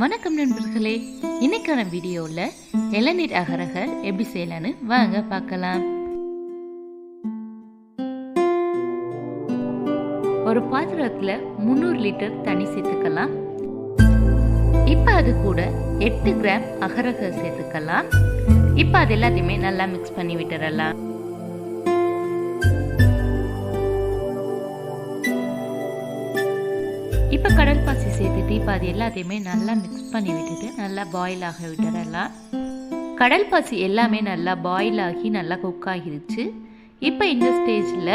வணக்கம் நண்பர்களே. இன்னைக்கான வீடியோவில் இளநீர் அகரகர் எப்படி செய்யலான்னு வாங்க பார்க்கலாம். ஒரு பாத்திரத்தில் முந்நூறு லிட்டர் தண்ணி சேர்த்துக்கலாம். இப்போ அது கூட எட்டு கிராம் அகரகர் சேர்த்துக்கலாம். இப்போ அது எல்லாத்தையுமே நல்லா மிக்ஸ் பண்ணி விட்டுறலாம். இப்போ கடல் பாசி சேர்த்துட்டு இப்போ அது எல்லாத்தையுமே நல்லா மிக்ஸ் பண்ணி விட்டுட்டு நல்லா பாயில் ஆக விட்டுறலாம். கடல் பாசி எல்லாமே நல்லா பாயில் ஆகி நல்லா குக் ஆகிருச்சு. இப்போ இந்த ஸ்டேஜில்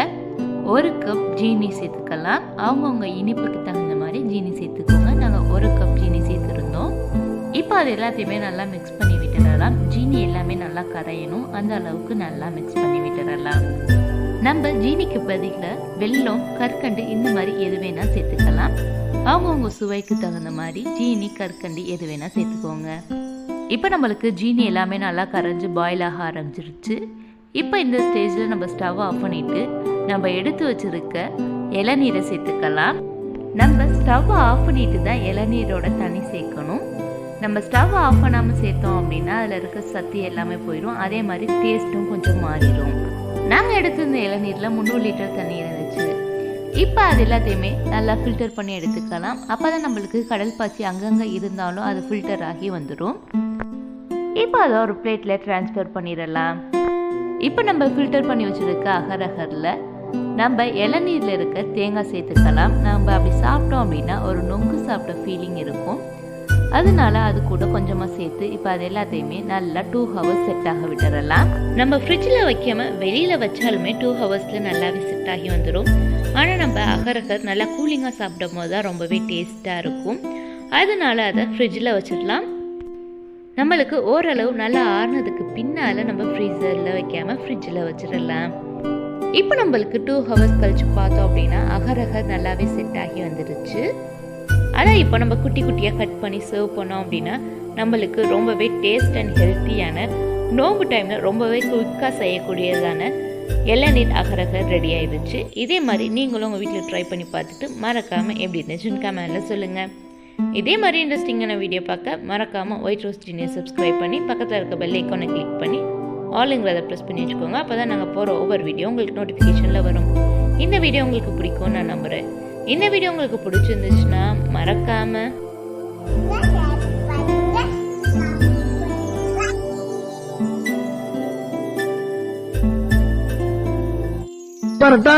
ஒரு கப் ஜீனி சேர்த்துக்கலாம். அவங்கவுங்க இனிப்புக்கு தகுந்த மாதிரி ஜீனி சேர்த்துக்கோங்க. நாங்கள் ஒரு கப் ஜீனி சேர்த்துருந்தோம். இப்போ அது எல்லாத்தையுமே நல்லா மிக்ஸ் பண்ணி விட்டுறலாம். ஜீனி எல்லாமே நல்லா கரையணும். அந்த அளவுக்கு நல்லா மிக்ஸ் பண்ணி விட்டுறலாம். நம்ம ஜீனிக்கு பதிலாக வெல்லம் கற்கண்டு இந்த மாதிரி எது வேணால் சேர்த்துக்கலாம். அவங்கவுங்க சுவைக்கு தகுந்த மாதிரி ஜீனி கற்கண்டி எது வேணால் சேர்த்துக்கோங்க. இப்போ நம்மளுக்கு ஜீனி எல்லாமே நல்லா கரைஞ்சி பாயில் ஆக ஆரம்பிச்சிருச்சு. இப்போ இந்த ஸ்டேஜில் நம்ம ஸ்டவ் ஆஃப் பண்ணிவிட்டு நம்ம எடுத்து வச்சிருக்க இளநீரை சேர்த்துக்கலாம். நம்ம ஸ்டவ் ஆஃப் பண்ணிட்டு தான் இளநீரோட தண்ணி சேர்க்கணும். நம்ம ஸ்டவ் ஆஃப் பண்ணாமல் சேர்த்தோம் அப்படின்னா அதில் இருக்க சத்து எல்லாமே போயிடும் அதே மாதிரி டேஸ்ட்டும் கொஞ்சம் மாறிடும் நாங்கள் எடுத்திருந்த இளநீரில் முந்நூறு லிட்டர் தண்ணி இப்போ அது எல்லாத்தையுமே நல்லா ஃபில்டர் பண்ணி எடுத்துக்கலாம். அப்போ தான் நம்மளுக்கு கடல் பாசி அங்கங்கே இருந்தாலும் அது ஃபில்டர் ஆகி வந்துடும் இப்போ அதை ஒரு பிளேட்டில் ட்ரான்ஸ்ஃபர் பண்ணிடலாம். இப்போ நம்ம ஃபில்டர் பண்ணி வச்சுருக்க அகரகரில் நம்ம இளநீரில் இருக்க தேங்காய் சேர்த்துக்கலாம். நம்ம அப்படி சாப்பிட்டோம் அப்படின்னா ஒரு நொங்கு சாப்பிட்ட ஃபீலிங் இருக்கும். அதனால அது கூட கொஞ்சமாக சேர்த்து இப்போ அது எல்லாத்தையுமே நல்லா டூ ஹவர்ஸ் செட் ஆக விட்டுறலாம். நம்ம ஃப்ரிட்ஜில் வைக்காம வெளியில் வச்சாலுமே டூ ஹவர்ஸில் நல்லாவே செட் ஆகி வந்துடும் ஆனால் நம்ம அகரகர் நல்லா கூலிங்காக சாப்பிடும் போது தான் ரொம்பவே டேஸ்ட்டாக இருக்கும். அதனால அதை ஃப்ரிட்ஜில் வச்சிடலாம். நம்மளுக்கு ஓரளவு நல்லா ஆறுனதுக்கு பின்னால் நம்ம ஃப்ரீசரில் வைக்காமல் ஃப்ரிட்ஜில் வச்சிடலாம். இப்போ நம்மளுக்கு டூ ஹவர்ஸ் கழிச்சு பார்த்தோம் அப்படின்னா அகரகர் நல்லாவே செட் ஆகி வந்துடுச்சு. அதான் இப்போ நம்ம குட்டி குட்டியாக கட் பண்ணி சர்வ் பண்ணோம் அப்படின்னா நம்மளுக்கு ரொம்பவே டேஸ்ட் அண்ட் ஹெல்த்தியான நோம்பு டைமில் ரொம்பவே குயிக்காக செய்யக்கூடியதான இளநீர் அகரகர் ரெடி ஆயிடுச்சு. இதே மாதிரி நீங்களும் உங்கள் வீட்டில் ட்ரை பண்ணி பார்த்துட்டு மறக்காமல் எப்படி இருந்துச்சுன்னு கமெண்டில் சொல்லுங்கள் இதே மாதிரி இன்ட்ரெஸ்டிங்கான வீடியோ பார்க்க மறக்காமல் ஒயிட் ரோஸ் டினியை சப்ஸ்கிரைப் பண்ணி பக்கத்தில் இருக்க பெல் ஐக்கானை கிளிக் பண்ணி ஆளுங்கிறத ப்ரெஸ் பண்ணி வச்சுக்கோங்க. அப்போ தான் நாங்கள் போகிற ஒவ்வொரு வீடியோ உங்களுக்கு நோட்டிஃபிகேஷனில் வரும். இந்த வீடியோ உங்களுக்கு பிடிக்கும்னு நான் நம்புகிறேன் இந்த வீடியோ உங்களுக்கு பிடிச்சிருந்துச்சுன்னா மறக்காமல் பரட்டா